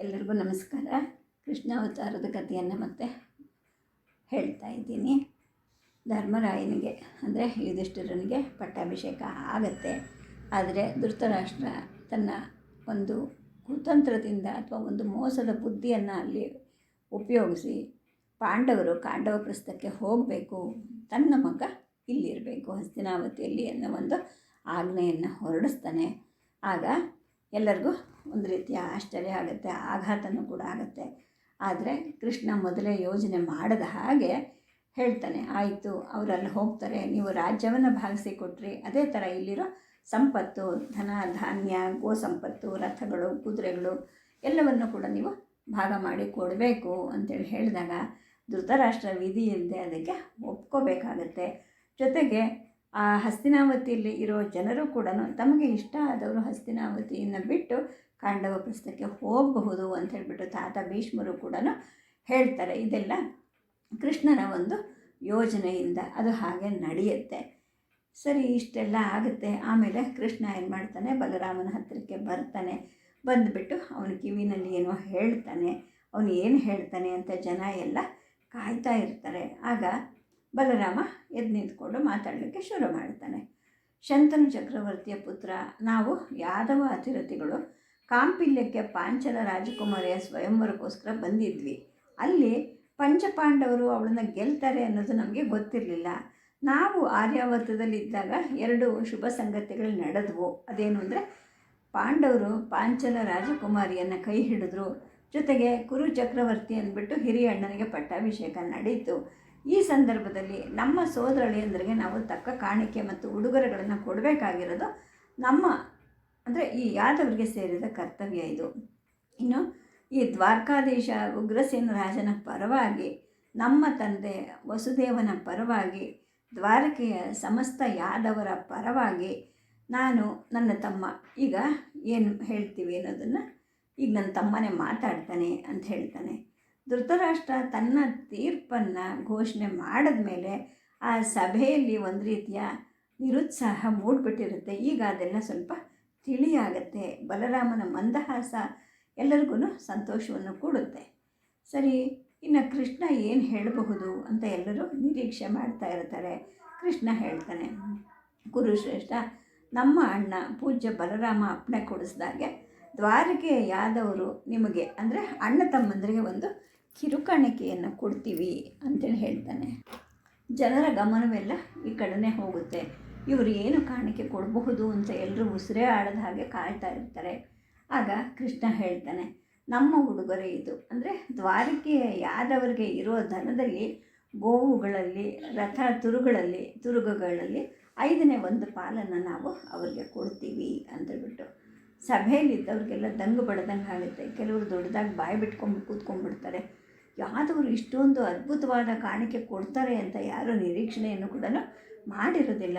ಎಲ್ಲರಿಗೂ ನಮಸ್ಕಾರ. ಕೃಷ್ಣಾವತಾರದ ಕಥೆಯನ್ನು ಮತ್ತೆ ಹೇಳ್ತಾ ಇದ್ದೀನಿ. ಧರ್ಮರಾಯನಿಗೆ, ಅಂದರೆ ಯುಧಿಷ್ಠಿರನಿಗೆ ಪಟ್ಟಾಭಿಷೇಕ ಆಗತ್ತೆ. ಆದರೆ ಧೃತರಾಷ್ಟ್ರ ತನ್ನ ಒಂದು ಕುತಂತ್ರದಿಂದ ಅಥವಾ ಒಂದು ಮೋಸದ ಬುದ್ಧಿಯನ್ನು ಅಲ್ಲಿ ಉಪಯೋಗಿಸಿ ಪಾಂಡವರು ಕಾಂಡವ ಪ್ರಸ್ಥಕ್ಕೆ ಹೋಗಬೇಕು. ತನ್ನ ಮಗ ಇಲ್ಲಿರಬೇಕು, ಹಸ್ತಿನಾವತಿಯಲ್ಲಿ ಅನ್ನೋ ಒಂದು ಆಜ್ಞೆಯನ್ನು ಹೊರಡಿಸ್ತಾನೆ. ಆಗ ಎಲ್ಲರಿಗೂ ಒಂದು ರೀತಿಯ ಆಶ್ಚರ್ಯ ಆಗುತ್ತೆ, ಆಘಾತನೂ ಕೂಡ ಆಗುತ್ತೆ. ಆದರೆ ಕೃಷ್ಣ ಮೊದಲೇ ಯೋಜನೆ ಮಾಡದ ಹಾಗೆ ಹೇಳ್ತಾನೆ, ಆಯಿತು, ಅವರಲ್ಲಿ ಹೋಗ್ತಾರೆ, ನೀವು ರಾಜ್ಯವನ್ನು ಭಾಗಿಸಿ ಕೊಟ್ರಿ, ಅದೇ ಥರ ಇಲ್ಲಿರೋ ಸಂಪತ್ತು, ಧನ, ಧಾನ್ಯ, ಗೋ ಸಂಪತ್ತು, ರಥಗಳು, ಕುದುರೆಗಳು, ಎಲ್ಲವನ್ನು ಕೂಡ ನೀವು ಭಾಗ ಮಾಡಿ ಕೊಡಬೇಕು. ಅಂತೇಳಿ ಹೇಳಿದಾಗ ಧೃತರಾಷ್ಟ್ರ ವಿಧಿ ಅದಕ್ಕೆ ಒಪ್ಕೋಬೇಕಾಗತ್ತೆ. ಜೊತೆಗೆ ಆ ಹಸ್ತಿನಾವತಿಯಲ್ಲಿ ಇರೋ ಜನರು ಕೂಡ ತಮಗೆ ಇಷ್ಟ ಆದವರು ಹಸ್ತಿನಾವತಿಯನ್ನು ಬಿಟ್ಟು ಕಾಂಡವ ಪ್ರಸ್ಥಕ್ಕೆ ಹೋಗಬಹುದು ಅಂತ ಹೇಳಿಬಿಟ್ಟು ತಾತ ಭೀಷ್ಮರು ಕೂಡ ಹೇಳ್ತಾರೆ. ಇದೆಲ್ಲ ಕೃಷ್ಣನ ಒಂದು ಯೋಜನೆಯಿಂದ ಅದು ಹಾಗೆ ನಡೆಯುತ್ತೆ. ಸರಿ, ಇಷ್ಟೆಲ್ಲ ಆಗುತ್ತೆ. ಆಮೇಲೆ ಕೃಷ್ಣ ಏನು ಮಾಡ್ತಾನೆ? ಬಲರಾಮನ ಹತ್ತಿರಕ್ಕೆ ಬರ್ತಾನೆ. ಬಂದುಬಿಟ್ಟು ಅವನ ಕಿವಿನಲ್ಲಿ ಏನೋ ಹೇಳ್ತಾನೆ. ಅವನು ಏನು ಹೇಳ್ತಾನೆ ಅಂತ ಜನ ಎಲ್ಲ ಕಾಯ್ತಾ ಇರ್ತಾರೆ. ಆಗ ಬಲರಾಮ ಎದ್ದು ನಿಂತ್ಕೊಂಡು ಮಾತಾಡಲಿಕ್ಕೆ ಶುರು ಮಾಡ್ತಾನೆ. ಶಂತನು ಚಕ್ರವರ್ತಿಯ ಪುತ್ರ, ನಾವು ಯಾದವ ಅತಿರಥಿಗಳು, ಕಾಂಪಿಲ್ಯಕ್ಕೆ ಪಾಂಚಲ ರಾಜಕುಮಾರಿಯ ಸ್ವಯಂವರಕ್ಕೋಸ್ಕರ ಬಂದಿದ್ವಿ. ಅಲ್ಲಿ ಪಂಚಪಾಂಡವರು ಅವಳನ್ನು ಗೆಲ್ತಾರೆ ಅನ್ನೋದು ನಮಗೆ ಗೊತ್ತಿರಲಿಲ್ಲ. ನಾವು ಆರ್ಯಾವರ್ತದಲ್ಲಿದ್ದಾಗ ಎರಡು ಶುಭ ಸಂಗತಿಗಳು ನಡೆದವು. ಅದೇನು ಅಂದರೆ, ಪಾಂಡವರು ಪಾಂಚಲ ರಾಜಕುಮಾರಿಯನ್ನು ಕೈ ಹಿಡಿದ್ರು. ಜೊತೆಗೆ ಕುರು ಚಕ್ರವರ್ತಿ ಅಂದ್ಬಿಟ್ಟು ಹಿರಿಯ ಅಣ್ಣನಿಗೆ ಪಟ್ಟಾಭಿಷೇಕ ನಡೀತು ಈ ಸಂದರ್ಭದಲ್ಲಿ ನಮ್ಮ ಸೋದರಳಿಯಂದರಿಗೆ ನಾವು ತಕ್ಕ ಕಾಣಿಕೆ ಮತ್ತು ಉಡುಗೊರೆಗಳನ್ನು ಕೊಡಬೇಕಾಗಿರೋದು ನಮ್ಮ, ಅಂದರೆ ಈ ಯಾದವರಿಗೆ ಸೇರಿದ ಕರ್ತವ್ಯ ಇದು. ಇನ್ನು ಈ ದ್ವಾರಕಾಧೀಶ ಉಗ್ರಸೇನ ರಾಜನ ಪರವಾಗಿ, ನಮ್ಮ ತಂದೆ ವಸುದೇವನ ಪರವಾಗಿ, ದ್ವಾರಕೆಯ ಸಮಸ್ತ ಯಾದವರ ಪರವಾಗಿ ನಾನು ನನ್ನ ತಮ್ಮ, ಈಗ ಏನು ಹೇಳ್ತೀವಿ ಅನ್ನೋದನ್ನು ಈಗ ನನ್ನ ತಮ್ಮನೇ ಮಾತಾಡ್ತಾನೆ ಅಂತ ಹೇಳ್ತಾನೆ. ಧೃತರಾಷ್ಟ್ರ ತನ್ನ ತೀರ್ಪನ್ನು ಘೋಷಣೆ ಮಾಡಿದ ಮೇಲೆ ಆ ಸಭೆಯಲ್ಲಿ ಒಂದು ರೀತಿಯ ನಿರುತ್ಸಾಹ ಮೂಡಿಬಿಟ್ಟಿರುತ್ತೆ. ಈಗ ಅದೆಲ್ಲ ಸ್ವಲ್ಪ ತಿಳಿಯಾಗತ್ತೆ. ಬಲರಾಮನ ಮಂದಹಾಸ ಎಲ್ಲರಿಗೂ ಸಂತೋಷವನ್ನು ಕೊಡುತ್ತೆ. ಸರಿ, ಇನ್ನು ಕೃಷ್ಣ ಏನು ಹೇಳಬಹುದು ಅಂತ ಎಲ್ಲರೂ ನಿರೀಕ್ಷೆ ಮಾಡ್ತಾ ಇರ್ತಾರೆ. ಕೃಷ್ಣ ಹೇಳ್ತಾನೆ ಕುರುಶ್ರೇಷ್ಠ ನಮ್ಮ ಅಣ್ಣ ಪೂಜ್ಯ ಬಲರಾಮ ಅಪ್ಪಣೆ ಕೊಡಿಸಿದಾಗೆ ದ್ವಾರಕೆಯ ಯಾದವರು ನಿಮಗೆ ಅಂದರೆ ಅಣ್ಣ ತಮ್ಮಂದರಿಗೆ ಒಂದು ಕಿರುಕಾಣಿಕೆಯನ್ನು ಕೊಡ್ತೀವಿ ಅಂತೇಳಿ ಹೇಳ್ತಾನೆ. ಜನರ ಗಮನವೆಲ್ಲ ಈ ಕಡೆನೇ ಹೋಗುತ್ತೆ. ಇವರು ಏನು ಕಾಣಿಕೆ ಕೊಡಬಹುದು ಅಂತ ಎಲ್ಲರೂ ಉಸಿರೇ ಆಡದ ಹಾಗೆ ಕಾಯ್ತಾ ಇರ್ತಾರೆ. ಆಗ ಕೃಷ್ಣ ಹೇಳ್ತಾನೆ, ನಮ್ಮ ಉಡುಗೊರೆ ಇದು. ಅಂದರೆ ದ್ವಾರಕೆಯ ಯಾದವರಿಗೆ ಇರೋ ಧನದಲ್ಲಿ, ಗೋವುಗಳಲ್ಲಿ, ರಥ ತುರುಗಳಲ್ಲಿ, ತುರುಗಗಳಲ್ಲಿ ಐದನೇ ಒಂದು ಪಾಲನ್ನು ನಾವು ಅವರಿಗೆ ಕೊಡ್ತೀವಿ ಅಂತೇಳ್ಬಿಟ್ಟು ಸಭೆಯಲ್ಲಿದ್ದವ್ರಿಗೆಲ್ಲ ದಂಗು ಬಡ್ದಂಗೆ ಆಗುತ್ತೆ ಕೆಲವರು ದೊಡ್ಡದಾಗಿ ಬಾಯಿ ಬಿಟ್ಕೊಂಡು ಕೂತ್ಕೊಂಡ್ಬಿಡ್ತಾರೆ. ಯಾದವರು ಇಷ್ಟೊಂದು ಅದ್ಭುತವಾದ ಕಾಣಿಕೆ ಕೊಡ್ತಾರೆ ಅಂತ ಯಾರೂ ನಿರೀಕ್ಷಣೆಯನ್ನು ಕೂಡ ಮಾಡಿರೋದಿಲ್ಲ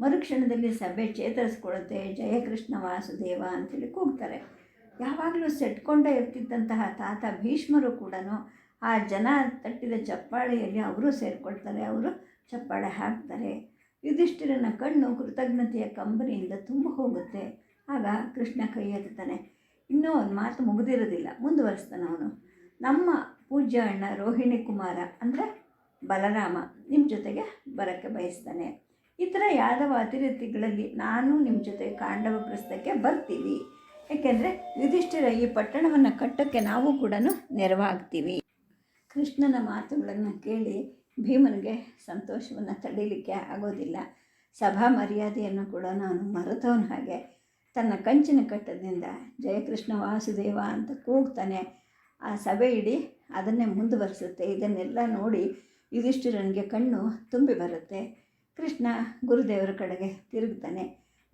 ಮರುಕ್ಷಣದಲ್ಲಿ ಸಭೆ ಚೇತರಿಸ್ಕೊಳ್ಳುತ್ತೆ. ಜಯಕೃಷ್ಣ ವಾಸುದೇವ ಅಂತೇಳಿ ಕೂಗ್ತಾರೆ. ಯಾವಾಗಲೂ ಸೆಟ್ಕೊಂಡೇ ಇರ್ತಿದ್ದಂತಹ ತಾತ ಭೀಷ್ಮರು ಕೂಡ ಆ ಜನ ತಟ್ಟಿದ ಚಪ್ಪಾಳೆಯಲ್ಲಿ ಅವರು ಸೇರಿಕೊಳ್ತಾರೆ, ಅವರು ಚಪ್ಪಾಳೆ ಹಾಕ್ತಾರೆ. ಯುಧಿಷ್ಠಿರನ ಕಣ್ಣು ಕೃತಜ್ಞತೆಯ ಕಂಬನಿಯಿಂದ ತುಂಬ ಹೋಗುತ್ತೆ. ಆಗ ಕೃಷ್ಣ ಕೈ ಎತ್ತಾನೆ ಇನ್ನೂ ಒಂದು ಮಾತು ಮುಗಿದಿರೋದಿಲ್ಲ ಮುಂದುವರಿಸ್ತಾನೆ ಅವನು. ನಮ್ಮ ಪೂಜ್ಯ ಅಣ್ಣ ರೋಹಿಣಿ ಕುಮಾರ ಅಂದರೆ ಬಲರಾಮ ನಿಮ್ಮ ಜೊತೆಗೆ ಬರೋಕ್ಕೆ ಬಯಸ್ತಾನೆ. ಈ ಥರ ಯಾದವ ಅತಿರಥಿಗಳಲ್ಲಿ ನಾನು ನಿಮ್ಮ ಜೊತೆ ಕಾಂಡವ ಪ್ರಸ್ಥಕ್ಕೆ ಬರ್ತೀವಿ ಏಕೆಂದರೆ ಯುಧಿಷ್ಠಿರ ಈ ಪಟ್ಟಣವನ್ನು ಕಟ್ಟೋಕ್ಕೆ ನಾವು ಕೂಡ ನೆರವಾಗ್ತೀವಿ. ಕೃಷ್ಣನ ಮಾತುಗಳನ್ನು ಕೇಳಿ ಭೀಮನಿಗೆ ಸಂತೋಷವನ್ನು ತಡೀಲಿಕ್ಕೆ ಆಗೋದಿಲ್ಲ. ಸಭಾ ಮರ್ಯಾದೆಯನ್ನು ಕೂಡ ನಾನು ಮರೆತವನ ಹಾಗೆ ತನ್ನ ಕಂಚಿನ ಕಟ್ಟದಿಂದ ಜಯಕೃಷ್ಣ ವಾಸುದೇವ ಅಂತ ಕೂಗ್ತಾನೆ. ಆ ಸಭೆ ಇಡೀ ಅದನ್ನೇ ಮುಂದುವರಿಸುತ್ತೆ. ಇದನ್ನೆಲ್ಲ ನೋಡಿ ಯುಧಿಷ್ಠಿರನಿಗೆ ಕಣ್ಣು ತುಂಬಿ ಬರುತ್ತೆ. ಕೃಷ್ಣ ಗುರುದೇವರ ಕಡೆಗೆ ತಿರುಗ್ತಾನೆ.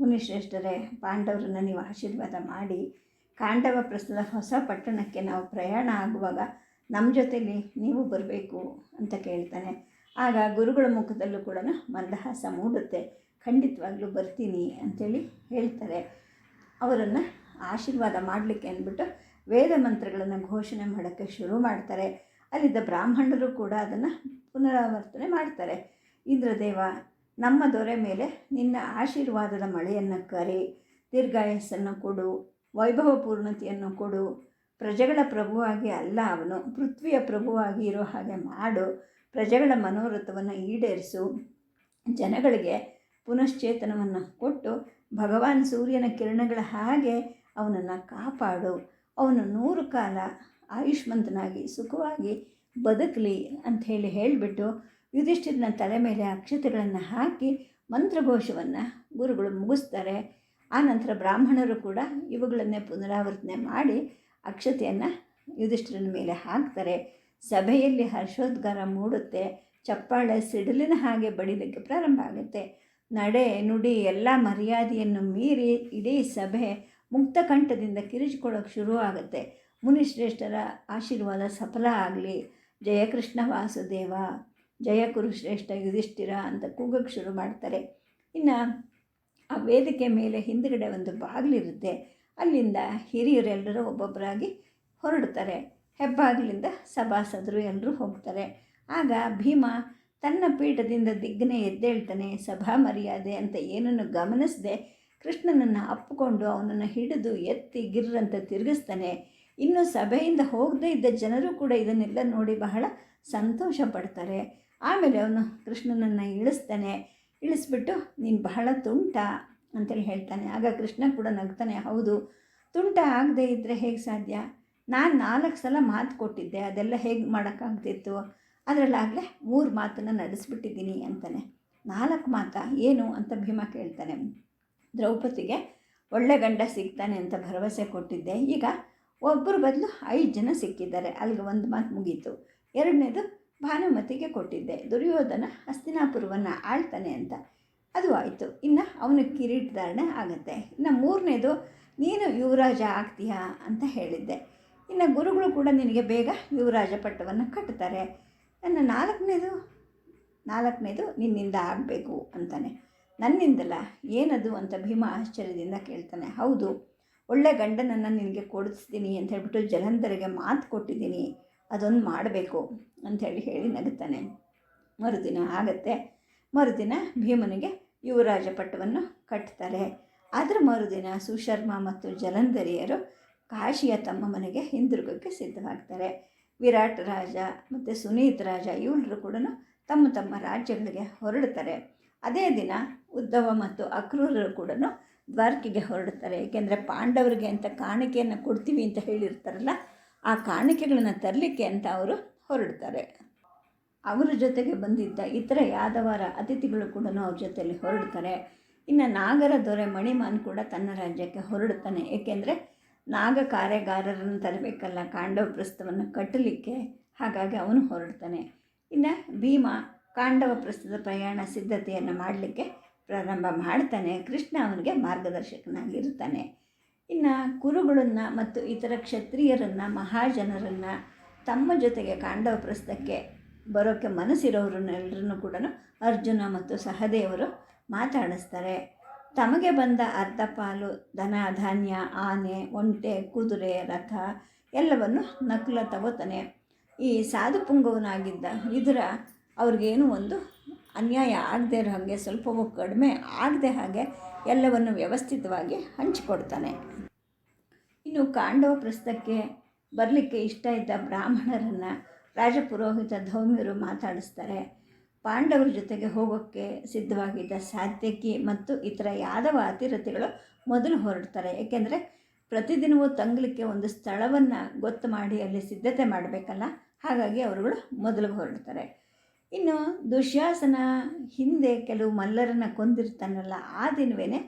ಮುನಿಶ್ರೇಷ್ಠರೇ, ಪಾಂಡವರನ್ನು ನೀವು ಆಶೀರ್ವಾದ ಮಾಡಿ, ಕಾಂಡವ ಪ್ರಸ್ತುತ ಹೊಸ ಪಟ್ಟಣಕ್ಕೆ ನಾವು ಪ್ರಯಾಣ ಆಗುವಾಗ ನಮ್ಮ ಜೊತೆಲಿ ನೀವು ಬರಬೇಕು ಅಂತ ಕೇಳ್ತಾನೆ. ಆಗ ಗುರುಗಳ ಮುಖದಲ್ಲೂ ಕೂಡ ಮಂದಹಾಸ ಮೂಡುತ್ತೆ. ಖಂಡಿತವಾಗ್ಲೂ ಬರ್ತೀನಿ ಅಂಥೇಳಿ ಹೇಳ್ತಾರೆ. ಅವರನ್ನು ಆಶೀರ್ವಾದ ಮಾಡಲಿಕ್ಕೆ ಅಂದ್ಬಿಟ್ಟು ವೇದ ಮಂತ್ರಗಳನ್ನು ಘೋಷಣೆ ಮಾಡೋಕ್ಕೆ ಶುರು ಮಾಡ್ತಾರೆ. ಅಲ್ಲಿದ್ದ ಬ್ರಾಹ್ಮಣರು ಕೂಡ ಅದನ್ನು ಪುನರಾವರ್ತನೆ ಮಾಡ್ತಾರೆ. ಇಂದ್ರದೇವ, ನಮ್ಮ ದೊರೆ ಮೇಲೆ ನಿನ್ನ ಆಶೀರ್ವಾದದ ಮಳೆಯನ್ನು ಕರಿ, ದೀರ್ಘಾಯಸ್ಸನ್ನು ಕೊಡು ವೈಭವ ಪೂರ್ಣತೆಯನ್ನು ಕೊಡು, ಪ್ರಜೆಗಳ ಪ್ರಭುವಾಗಿ ಅಲ್ಲ ಅವನು, ಪೃಥ್ವಿಯ ಪ್ರಭುವಾಗಿ ಇರೋ ಹಾಗೆ ಮಾಡು, ಪ್ರಜೆಗಳ ಮನೋರಥವನ್ನು ಈಡೇರಿಸು, ಜನಗಳಿಗೆ ಪುನಶ್ಚೇತನವನ್ನು ಕೊಟ್ಟು, ಭಗವಾನ್ ಸೂರ್ಯನ ಕಿರಣಗಳ ಹಾಗೆ ಅವನನ್ನು ಕಾಪಾಡು. ಅವನು ನೂರು ಕಾಲ ಆಯುಷ್ಮಂತನಾಗಿ ಸುಖವಾಗಿ ಬದುಕಲಿ ಅಂಥೇಳಿ ಹೇಳಿಬಿಟ್ಟು ಯುಧಿಷ್ಠಿರನ ತಲೆ ಮೇಲೆ ಅಕ್ಷತೆಗಳನ್ನು ಹಾಕಿ ಮಂತ್ರಘೋಷವನ್ನು ಗುರುಗಳು ಮುಗಿಸ್ತಾರೆ. ಆನಂತರ ಬ್ರಾಹ್ಮಣರು ಕೂಡ ಇವುಗಳನ್ನೇ ಪುನರಾವರ್ತನೆ ಮಾಡಿ ಅಕ್ಷತೆಯನ್ನು ಯುಧಿಷ್ಠಿರನ ಮೇಲೆ ಹಾಕ್ತಾರೆ. ಸಭೆಯಲ್ಲಿ ಹರ್ಷೋದ್ಗಾರ ಮೂಡುತ್ತೆ. ಚಪ್ಪಾಳೆ ಸಿಡಿಲಿನ ಹಾಗೆ ಬಡಿಲಿಕ್ಕೆ ಪ್ರಾರಂಭ ಆಗುತ್ತೆ. ನಡೆ ನುಡಿ ಎಲ್ಲ ಮರ್ಯಾದೆಯನ್ನು ಮೀರಿ ಇಡೀ ಸಭೆ ಮುಕ್ತಕಂಠದಿಂದ ಕಿರಿಚಿಕೊಳ್ಳೋಕೆ ಶುರು ಆಗುತ್ತೆ. ಮುನಿಶ್ರೇಷ್ಠರ ಆಶೀರ್ವಾದ ಸಫಲ ಆಗಲಿ. ಜಯಕೃಷ್ಣ ವಾಸುದೇವ, ಜಯ ಕುರುಶ್ರೇಷ್ಠ ಯುಧಿಷ್ಠಿರ ಅಂತ ಕೂಗಕ್ಕೆ ಶುರು ಮಾಡ್ತಾರೆ. ಇನ್ನು ಆ ವೇದಿಕೆ ಮೇಲೆ ಹಿಂದುಗಡೆ ಒಂದು ಬಾಗಿಲಿರುತ್ತೆ ಅಲ್ಲಿಂದ ಹಿರಿಯರೆಲ್ಲರೂ ಒಬ್ಬೊಬ್ಬರಾಗಿ ಹೊರಡ್ತಾರೆ. ಹೆಬ್ಬಾಗಿಲಿಂದ ಸಭಾಸದರು ಎಲ್ಲರೂ ಹೋಗ್ತಾರೆ. ಆಗ ಭೀಮ ತನ್ನ ಪೀಠದಿಂದ ದಿಗ್ಗನೆ ಎದ್ದೇಳ್ತಾನೆ, ಸಭಾ ಮರ್ಯಾದೆ ಅಂತ ಏನನ್ನು ಗಮನಿಸದೆ ಕೃಷ್ಣನನ್ನು ಅಪ್ಪಿಕೊಂಡು ಅವನನ್ನು ಹಿಡಿದು ಎತ್ತಿ ಗಿರ್ರಂತ ತಿರುಗಿಸ್ತಾನೆ. ಇನ್ನು ಸಭೆಯಿಂದ ಹೋಗದೇ ಇದ್ದ ಜನರು ಕೂಡ ಇದನ್ನೆಲ್ಲ ನೋಡಿ ಬಹಳ ಸಂತೋಷ ಪಡ್ತಾರೆ. ಆಮೇಲೆ ಅವನು ಕೃಷ್ಣನನ್ನು ಇಳಿಸ್ತಾನೆ. ಇಳಿಸ್ಬಿಟ್ಟು, ನೀನು ಬಹಳ ತುಂಟ ಅಂತೇಳಿ ಹೇಳ್ತಾನೆ. ಆಗ ಕೃಷ್ಣ ಕೂಡ ನಗ್ತಾನೆ, ಹೌದು, ತುಂಟ ಆಗದೇ ಇದ್ದರೆ ಹೇಗೆ ಸಾಧ್ಯ? ನಾನು ನಾಲ್ಕು ಸಲ ಮಾತು ಕೊಟ್ಟಿದ್ದೆ, ಅದೆಲ್ಲ ಹೇಗೆ ಮಾಡೋಕ್ಕಾಗ್ತಿತ್ತು? ಅದರಲ್ಲಾಗಲೇ ಮೂರು ಮಾತನ್ನು ನಡೆಸ್ಬಿಟ್ಟಿದ್ದೀನಿ ಅಂತಾನೆ. ನಾಲ್ಕು ಮಾತಾ? ಏನು? ಅಂತ ಭೀಮ ಕೇಳ್ತಾನೆ. ದ್ರೌಪದಿಗೆ ಒಳ್ಳೆ ಗಂಡ ಸಿಗ್ತಾನೆ ಅಂತ ಭರವಸೆ ಕೊಟ್ಟಿದ್ದೆ. ಈಗ ಒಬ್ಬರ ಬದಲು ಐದು ಜನ ಸಿಕ್ಕಿದ್ದಾರೆ. ಅಲ್ಲಿಗೆ ಒಂದು ಮಾತು ಮುಗೀತು. ಎರಡನೇದು ಭಾನುಮತಿಗೆ ಕೊಟ್ಟಿದ್ದೆ. ದುರ್ಯೋಧನ ಹಸ್ತಿನಾಪುರವನ್ನು ಆಳ್ತಾನೆ ಅಂತ. ಅದು ಆಯಿತು. ಇನ್ನು ಕಿರೀಟ ಕಿರೀಟಧಾರಣೆ ಆಗುತ್ತೆ. ಇನ್ನು ಮೂರನೇದು ನೀನು ಯುವರಾಜ ಆಗ್ತೀಯಾ ಅಂತ ಹೇಳಿದ್ದೆ. ಇನ್ನು ಗುರುಗಳು ಕೂಡ ನಿನಗೆ ಬೇಗ ಯುವರಾಜ ಪಟ್ಟವನ್ನು ಕಟ್ತಾರೆ. ನನ್ನ ನಾಲ್ಕನೇದು ನಾಲ್ಕನೇದು ನಿನ್ನಿಂದ ಆಗಬೇಕು ಅಂತಾನೆ. ನನ್ನಿಂದಲ್ಲ ಏನದು ಅಂತ ಭೀಮ ಆಶ್ಚರ್ಯದಿಂದ ಕೇಳ್ತಾನೆ. ಹೌದು, ಒಳ್ಳೆ ಗಂಡನನ್ನು ನಿನಗೆ ಕೊಡಿಸ್ತೀನಿ ಅಂತ ಹೇಳ್ಬಿಟ್ಟು ಜಲಂಧರಿಗೆ ಮಾತು ಕೊಟ್ಟಿದ್ದೀನಿ. ಅದೊಂದು ಮಾಡಬೇಕು ಅಂಥೇಳಿ ಹೇಳಿ ನಗುತ್ತಾನೆ ಮರುದಿನ ಆಗತ್ತೆ. ಮರುದಿನ ಭೀಮನಿಗೆ ಯುವರಾಜ ಪಟ್ಟವನ್ನು ಕಟ್ತಾರೆ. ಅದರ ಮರುದಿನ ಸುಶರ್ಮ ಮತ್ತು ಜಲಂಧರಿಯರು ಕಾಶಿಯ ತಮ್ಮ ಮನೆಗೆ ಹಿಂದಿರುಗಕ್ಕೆ ಸಿದ್ಧವಾಗ್ತಾರೆ. ವಿರಾಟ್ ರಾಜ ಮತ್ತು ಸುನೀತ್ ರಾಜ ಇವಳರು ಕೂಡ ತಮ್ಮ ತಮ್ಮ ರಾಜ್ಯಗಳಿಗೆ ಹೊರಡ್ತಾರೆ. ಅದೇ ದಿನ ಉದ್ಧವ ಮತ್ತು ಅಕ್ರೂರರು ಕೂಡ ದ್ವಾರಕೆಗೆ ಹೊರಡ್ತಾರೆ ಏಕೆಂದರೆ ಪಾಂಡವರಿಗೆ ಅಂತ ಕಾಣಿಕೆಯನ್ನು ಕೊಡ್ತೀವಿ ಅಂತ ಹೇಳಿರ್ತಾರಲ್ಲ, ಆ ಕಾಣಿಕೆಗಳನ್ನು ತರಲಿಕ್ಕೆ ಅಂತ ಅವರು ಹೊರಡ್ತಾರೆ ಅವರ ಜೊತೆಗೆ ಬಂದಿದ್ದ ಇತರ ಯಾದವರ ಅತಿಥಿಗಳು ಕೂಡ ಅವ್ರ ಜೊತೆಯಲ್ಲಿ ಹೊರಡ್ತಾರೆ ಇನ್ನು ನಾಗರ ದೊರೆ ಮಣಿಮಾನ್ ಕೂಡ ತನ್ನ ರಾಜ್ಯಕ್ಕೆ ಹೊರಡ್ತಾನೆ ಏಕೆಂದರೆ ನಾಗ ಕಾರ್ಯಗಾರರನ್ನು ತರಬೇಕಲ್ಲ, ಕಾಂಡವ ಪ್ರಸ್ಥವನ್ನು ಕಟ್ಟಲಿಕ್ಕೆ, ಹಾಗಾಗಿ ಅವನು ಹೊರಡ್ತಾನೆ ಇನ್ನು ಭೀಮ ಕಾಂಡವ ಪ್ರಸ್ಥದ ಪ್ರಯಾಣ ಸಿದ್ಧತೆಯನ್ನು ಮಾಡಲಿಕ್ಕೆ ಪ್ರಾರಂಭ ಮಾಡ್ತಾನೆ, ಕೃಷ್ಣ ಅವನಿಗೆ ಮಾರ್ಗದರ್ಶಕನಾಗಿರ್ತಾನೆ. ಇನ್ನು ಕುರುಗಳನ್ನು ಮತ್ತು ಇತರ ಕ್ಷತ್ರಿಯರನ್ನು, ಮಹಾಜನರನ್ನು ತಮ್ಮ ಜೊತೆಗೆ ಕಾಂಡವ ಪ್ರಸ್ತಕ್ಕೆ ಬರೋಕ್ಕೆ ಮನಸ್ಸಿರೋರನ್ನೆಲ್ಲರನ್ನು ಕೂಡ ಅರ್ಜುನ ಮತ್ತು ಸಹದೇವರು ಮಾತಾಡಿಸ್ತಾರೆ. ತಮಗೆ ಬಂದ ಅರ್ಧ ಪಾಲು ಧನ, ಧಾನ್ಯ, ಆನೆ, ಒಂಟೆ, ಕುದುರೆ, ರಥ ಎಲ್ಲವನ್ನು ನಕುಲ ತಗೋತಾನೆ. ಈ ಸಾಧು ಪುಂಗವನಾಗಿದ್ದ ಇದರ ಅವ್ರಿಗೇನು ಒಂದು ಅನ್ಯಾಯ ಆಗದೆ ಇರೋ ಹಾಗೆ ಸ್ವಲ್ಪವೂ ಕಡಿಮೆ ಆಗದೆ ಹಾಗೆ ಎಲ್ಲವನ್ನು ವ್ಯವಸ್ಥಿತವಾಗಿ ಹಂಚಿಕೊಡ್ತಾನೆ. ಇನ್ನು ಕಾಂಡವ ಪ್ರಸ್ತಕ್ಕೆ ಬರಲಿಕ್ಕೆ ಇಷ್ಟ ಇದ್ದ ಬ್ರಾಹ್ಮಣರನ್ನು ರಾಜಪುರೋಹಿತ ಧೌಮ್ಯರು ಮಾತಾಡಿಸ್ತಾರೆ. ಪಾಂಡವರ ಜೊತೆಗೆ ಹೋಗೋಕ್ಕೆ ಸಿದ್ಧವಾಗಿದ್ದ ಸಾತ್ಯಕಿ ಮತ್ತು ಇತರ ಯಾದವ ಅತಿರಥಿಗಳು ಮೊದಲು ಹೊರಡ್ತಾರೆ. ಏಕೆಂದರೆ ಪ್ರತಿದಿನವೂ ತಂಗಲಿಕ್ಕೆ ಒಂದು ಸ್ಥಳವನ್ನು ಗೊತ್ತು ಮಾಡಿ ಅಲ್ಲಿ ಸಿದ್ಧತೆ ಮಾಡಬೇಕಲ್ಲ? ಹಾಗಾಗಿ ಅವರುಗಳು ಮೊದಲು ಹೊರಡ್ತಾರೆ. ಇನ್ನು ದುಶ್ಯಾಸನ ಹಿಂದೆ ಕೆಲವು ಮಲ್ಲರನ್ನು ಕೊಂದಿರ್ತಾನಲ್ಲ, ಆ ದಿನವೇ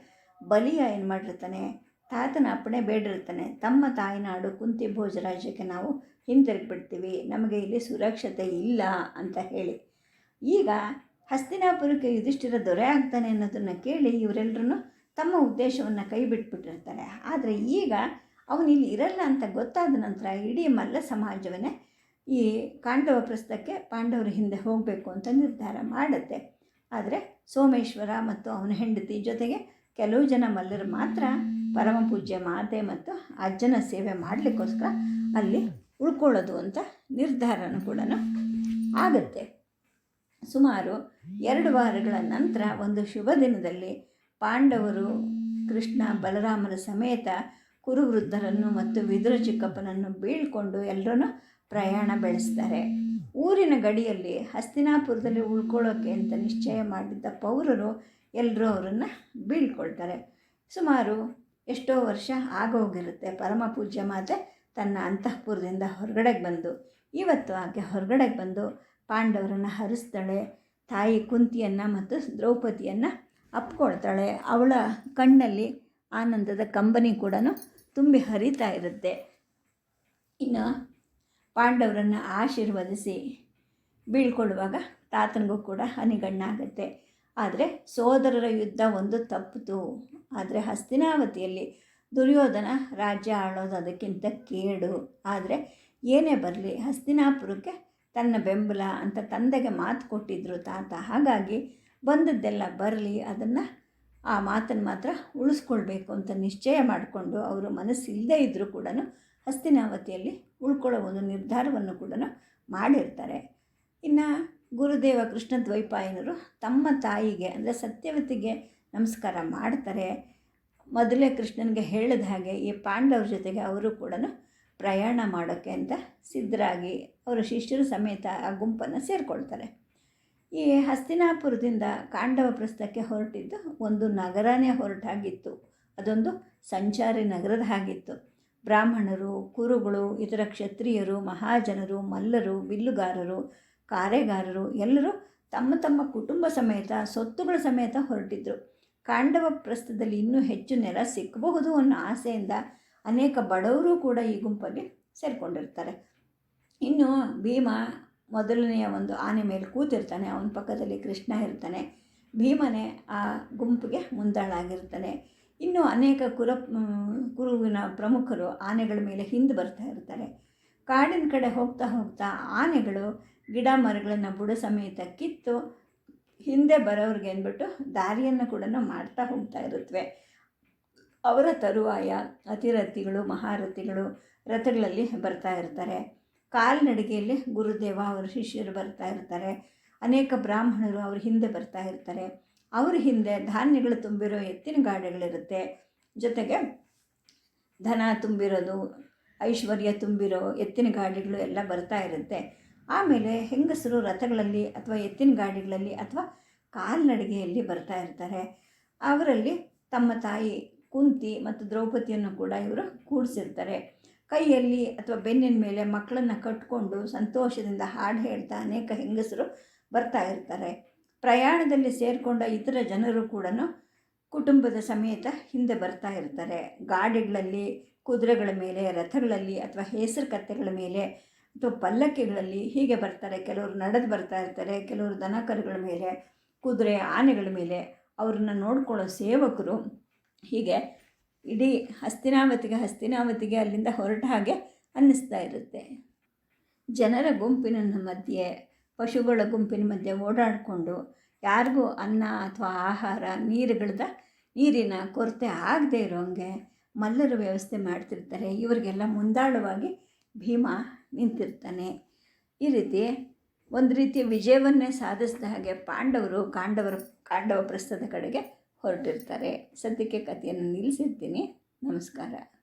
ಬಲಿಯ ಏನು ಮಾಡಿರ್ತಾನೆ, ತಾತನ ಅಪ್ಪಣೆ ಬೇಡಿರ್ತಾನೆ, ತಮ್ಮ ತಾಯಿನಾಡು ಕುಂತಿ ಭೋಜರಾಜ್ಯಕ್ಕೆ ನಾವು ಹಿಂತಿರುಗಿಬಿಡ್ತೀವಿ, ನಮಗೆ ಇಲ್ಲಿ ಸುರಕ್ಷತೆ ಇಲ್ಲ ಅಂತ ಹೇಳಿ. ಈಗ ಹಸ್ತಿನಾಪುರಕ್ಕೆ ಯುಧಿಷ್ಠಿರ ದೊರೆ ಆಗ್ತಾನೆ ಅನ್ನೋದನ್ನು ಕೇಳಿ ಇವರೆಲ್ಲರೂ ತಮ್ಮ ಉದ್ದೇಶವನ್ನು ಕೈ ಬಿಟ್ಬಿಟ್ಟಿರ್ತಾರೆ ಆದರೆ ಈಗ ಅವನಿಲ್ಲಿ ಇರಲ್ಲ ಅಂತ ಗೊತ್ತಾದ ನಂತರ ಇಡೀ ಮಲ್ಲ ಸಮಾಜವನ್ನೇ ಈ ಕಾಂಡವ ಪ್ರಸ್ಥಕ್ಕೆ ಪಾಂಡವರ ಹಿಂದೆ ಹೋಗಬೇಕು ಅಂತ ನಿರ್ಧಾರ ಮಾಡುತ್ತೆ. ಆದರೆ ಸೋಮೇಶ್ವರ ಮತ್ತು ಅವನ ಹೆಂಡತಿ ಜೊತೆಗೆ ಕೆಲವು ಜನ ಮಲ್ಲರು ಮಾತ್ರ ಪರಮ ಪೂಜ್ಯ ಮಾತೆ ಮತ್ತು ಅಜ್ಜನ ಸೇವೆ ಮಾಡಲಿಕ್ಕೋಸ್ಕರ ಅಲ್ಲಿ ಉಳ್ಕೊಳ್ಳೋದು ಅಂತ ನಿರ್ಧಾರನೂ ಕೂಡ ಆಗುತ್ತೆ. ಸುಮಾರು ಎರಡು ವಾರಗಳ ನಂತರ ಒಂದು ಶುಭ ದಿನದಲ್ಲಿ ಪಾಂಡವರು ಕೃಷ್ಣ, ಬಲರಾಮನ ಸಮೇತ ಕುರುವೃದ್ಧರನ್ನು ಮತ್ತು ವಿದುರ ಚಿಕ್ಕಪ್ಪನನ್ನು ಬೀಳ್ಕೊಂಡು ಎಲ್ಲರೂ ಪ್ರಯಾಣ ಬೆಳೆಸ್ತಾರೆ. ಊರಿನ ಗಡಿಯಲ್ಲಿ ಹಸ್ತಿನಾಪುರದಲ್ಲಿ ಉಳ್ಕೊಳ್ಳೋಕ್ಕೆ ಅಂತ ನಿಶ್ಚಯ ಮಾಡಿದ್ದ ಪೌರರು ಎಲ್ಲರೂ ಅವರನ್ನು ಬೀಳ್ಕೊಳ್ತಾರೆ. ಸುಮಾರು ಎಷ್ಟೋ ವರ್ಷ ಆಗೋಗಿರುತ್ತೆ ಪರಮ ಪೂಜ್ಯ ಮಾತೆ ತನ್ನ ಅಂತಃಪುರದಿಂದ ಹೊರಗಡೆಗೆ ಬಂದು. ಇವತ್ತು ಆಕೆ ಹೊರಗಡೆಗೆ ಬಂದು ಪಾಂಡವರನ್ನು ಹರಿಸ್ತಾಳೆ, ತಾಯಿ ಕುಂತಿಯನ್ನು ಮತ್ತು ದ್ರೌಪದಿಯನ್ನು ಅಪ್ಕೊಳ್ತಾಳೆ. ಅವಳ ಕಣ್ಣಲ್ಲಿ ಆನಂದದ ಕಂಬನಿ ಕೂಡ ತುಂಬಿ ಹರಿತಾ ಇರುತ್ತೆ. ಇನ್ನು ಪಾಂಡವರನ್ನು ಆಶೀರ್ವದಿಸಿ ಬೀಳ್ಕೊಳ್ಳುವಾಗ ತಾತನಿಗೂ ಕೂಡ ಹನಿಗಣ್ಣಾಗತ್ತೆ. ಆದರೆ ಸೋದರರ ಯುದ್ಧ ಒಂದು ತಪ್ಪಿತು ಆದರೆ ಹಸ್ತಿನಾವತಿಯಲ್ಲಿ ದುರ್ಯೋಧನ ರಾಜ್ಯ ಆಳೋದು ಅದಕ್ಕಿಂತ ಕೇಡು. ಆದರೆ ಏನೇ ಬರಲಿ ಹಸ್ತಿನಾಪುರಕ್ಕೆ ತನ್ನ ಬೆಂಬಲ ಅಂತ ತಂದೆಗೆ ಮಾತು ಕೊಟ್ಟಿದ್ದರು ತಾತ. ಹಾಗಾಗಿ ಬಂದದ್ದೆಲ್ಲ ಬರಲಿ, ಅದನ್ನು ಆ ಮಾತನ್ನು ಮಾತ್ರ ಉಳಿಸ್ಕೊಳ್ಬೇಕು ಅಂತ ನಿಶ್ಚಯ ಮಾಡಿಕೊಂಡು ಅವರು ಮನಸ್ಸಿಲ್ಲದೇ ಇದ್ದರೂ ಕೂಡ ಹಸ್ತಿನಾವತಿಯಲ್ಲಿ ಉಳ್ಕೊಳ್ಳೋ ಒಂದು ನಿರ್ಧಾರವನ್ನು ಕೂಡ ಮಾಡಿರ್ತಾರೆ. ಇನ್ನು ಗುರುದೇವ ಕೃಷ್ಣ ದ್ವೈಪಾಯನರು ತಮ್ಮ ತಾಯಿಗೆ, ಅಂದರೆ ಸತ್ಯವತಿಗೆ ನಮಸ್ಕಾರ ಮಾಡ್ತಾರೆ. ಮೊದಲೇ ಕೃಷ್ಣನಿಗೆ ಹೇಳಿದ ಹಾಗೆ ಈ ಪಾಂಡವರ ಜೊತೆಗೆ ಅವರು ಕೂಡ ಪ್ರಯಾಣ ಮಾಡೋಕ್ಕೆ ಅಂತ ಸಿದ್ಧರಾಗಿ ಅವರ ಶಿಷ್ಯರು ಸಮೇತ ಆ ಗುಂಪನ್ನು ಸೇರಿಕೊಳ್ತಾರೆ. ಈ ಹಸ್ತಿನಾಪುರದಿಂದ ಕಾಂಡವ ಪ್ರಸ್ಥಕ್ಕೆ ಹೊರಟಿದ್ದು ಒಂದು ನಗರನೇ ಹೊರಟಾಗಿತ್ತು. ಅದೊಂದು ಸಂಚಾರಿ ನಗರದ ಹಾಗಿತ್ತು. ಬ್ರಾಹ್ಮಣರು, ಕುರುಗಳು, ಇತರ ಕ್ಷತ್ರಿಯರು, ಮಹಾಜನರು, ಮಲ್ಲರು, ಬಿಲ್ಲುಗಾರರು ಕಾರ್ಯಗಾರರು ಎಲ್ಲರೂ ತಮ್ಮ ತಮ್ಮ ಕುಟುಂಬ ಸಮೇತ ಸೊತ್ತುಗಳ ಸಮೇತ ಹೊರಟಿದ್ರು. ಕಾಂಡವ ಪ್ರಸ್ಥದಲ್ಲಿ ಇನ್ನೂ ಹೆಚ್ಚು ನೆಲ ಸಿಕ್ಕಬಹುದು ಅನ್ನೋ ಆಸೆಯಿಂದ ಅನೇಕ ಬಡವರು ಕೂಡ ಈ ಗುಂಪಲ್ಲಿ ಸೇರಿಕೊಂಡಿರ್ತಾರೆ. ಇನ್ನು ಭೀಮ ಮೊದಲನೆಯ ಒಂದು ಆನೆ ಮೇಲೆ ಕೂತಿರ್ತಾನೆ, ಅವನ ಪಕ್ಕದಲ್ಲಿ ಕೃಷ್ಣ ಇರ್ತಾನೆ. ಭೀಮನೇ ಆ ಗುಂಪಿಗೆ ಮುಂದಾಳಾಗಿರ್ತಾನೆ. ಇನ್ನು ಅನೇಕ ಕುರ ಕುರುವಿನ ಪ್ರಮುಖರು ಆನೆಗಳ ಮೇಲೆ ಹಿಂದೆ ಬರ್ತಾ ಇರ್ತಾರೆ. ಕಾಡಿನ ಕಡೆ ಹೋಗ್ತಾ ಹೋಗ್ತಾ ಆನೆಗಳು ಗಿಡ ಮರಗಳನ್ನು ಬುಡ ಸಮೇತ ಕಿತ್ತು ಹಿಂದೆ ಬರೋರಿಗೆ ಅಂದ್ಬಿಟ್ಟು ದಾರಿಯನ್ನು ಕೂಡ ಮಾಡ್ತಾ ಹೋಗ್ತಾ ಇರುತ್ತವೆ ಅವರ ತರುವಾಯ ಅತಿರಥಿಗಳು ಮಹಾರಥಿಗಳು ರಥಗಳಲ್ಲಿ ಬರ್ತಾ ಇರ್ತಾರೆ. ಕಾಲ್ನಡಿಗೆಯಲ್ಲಿ ಗುರುದೇವ ಅವರ ಶಿಷ್ಯರು ಬರ್ತಾ ಇರ್ತಾರೆ. ಅನೇಕ ಬ್ರಾಹ್ಮಣರು ಅವ್ರ ಹಿಂದೆ ಬರ್ತಾ ಇರ್ತಾರೆ. ಅವ್ರ ಹಿಂದೆ ಧಾನ್ಯಗಳು ತುಂಬಿರೋ ಎತ್ತಿನ ಗಾಡಿಗಳಿರುತ್ತೆ. ಜೊತೆಗೆ ಧನ ತುಂಬಿರೋದು, ಐಶ್ವರ್ಯ ತುಂಬಿರೋ ಎತ್ತಿನ ಗಾಡಿಗಳು ಎಲ್ಲ ಬರ್ತಾ ಇರುತ್ತೆ. ಆಮೇಲೆ ಹೆಂಗಸರು ರಥಗಳಲ್ಲಿ ಅಥವಾ ಎತ್ತಿನ ಗಾಡಿಗಳಲ್ಲಿ ಅಥವಾ ಕಾಲ್ನಡಿಗೆಯಲ್ಲಿ ಬರ್ತಾ ಇರ್ತಾರೆ. ಅವರಲ್ಲಿ ತಮ್ಮ ತಾಯಿ ಕುಂತಿ ಮತ್ತು ದ್ರೌಪದಿಯನ್ನು ಕೂಡ ಇವರು ಕೂಡಿಸಿರ್ತಾರೆ. ಕೈಯಲ್ಲಿ ಅಥವಾ ಬೆನ್ನಿನ ಮೇಲೆ ಮಕ್ಕಳನ್ನು ಕಟ್ಕೊಂಡು ಸಂತೋಷದಿಂದ ಹಾಡು ಹೇಳ್ತಾ ಅನೇಕ ಹೆಂಗಸರು ಬರ್ತಾ ಇರ್ತಾರೆ. ಪ್ರಯಾಣದಲ್ಲಿ ಸೇರಿಕೊಂಡ ಇತರ ಜನರು ಕೂಡ ಕುಟುಂಬದ ಸಮೇತ ಹಿಂದೆ ಬರ್ತಾ ಇರ್ತಾರೆ. ಗಾಡಿಗಳಲ್ಲಿ, ಕುದುರೆಗಳ ಮೇಲೆ, ರಥಗಳಲ್ಲಿ ಅಥವಾ ಹೆಸರು ಕತ್ತೆಗಳ ಮೇಲೆ ಅಥವಾ ಪಲ್ಲಕ್ಕಿಗಳಲ್ಲಿ ಹೀಗೆ ಬರ್ತಾರೆ. ಕೆಲವರು ನಡೆದು ಬರ್ತಾ ಇರ್ತಾರೆ, ಕೆಲವರು ದನ ಕರುಗಳ ಮೇಲೆ, ಕುದುರೆ ಆನೆಗಳ ಮೇಲೆ. ಅವ್ರನ್ನ ನೋಡ್ಕೊಳ್ಳೋ ಸೇವಕರು ಹೀಗೆ ಇಡೀ ಹಸ್ತಿನಾವತಿಗೆ ಹಸ್ತಿನಾವತಿಗೆ ಅಲ್ಲಿಂದ ಹೊರಟ ಹಾಗೆ ಅನ್ನಿಸ್ತಾ ಇರುತ್ತೆ. ಜನರ ಗುಂಪಿನ ಮಧ್ಯೆ ಪಶುಗಳ ಗುಂಪಿನ ಮಧ್ಯೆ ಓಡಾಡಿಕೊಂಡು ಯಾರಿಗೂ ಅನ್ನ ಅಥವಾ ಆಹಾರ, ನೀರುಗಳ್ದ, ನೀರಿನ ಕೊರತೆ ಆಗದೆ ಇರೋಂಗೆ ಮಲ್ಲರ ವ್ಯವಸ್ಥೆ ಮಾಡ್ತಿರ್ತಾರೆ. ಇವರಿಗೆಲ್ಲ ಮುಂದಾಳವಾಗಿ ಭೀಮ ನಿಂತಿರ್ತಾನೆ. ಈ ರೀತಿ ಒಂದು ರೀತಿಯ ವಿಜಯವನ್ನೇ ಸಾಧಿಸಿದ ಹಾಗೆ ಪಾಂಡವರು ಕಾಂಡವರ, ಕಾಂಡವ ಪ್ರಸ್ಥದ ಕಡೆಗೆ ಹೊರಟಿರ್ತಾರೆ. ಸದ್ಯಕ್ಕೆ ಕಥೆಯನ್ನು ನಿಲ್ಲಿಸಿರ್ತೀನಿ ನಮಸ್ಕಾರ.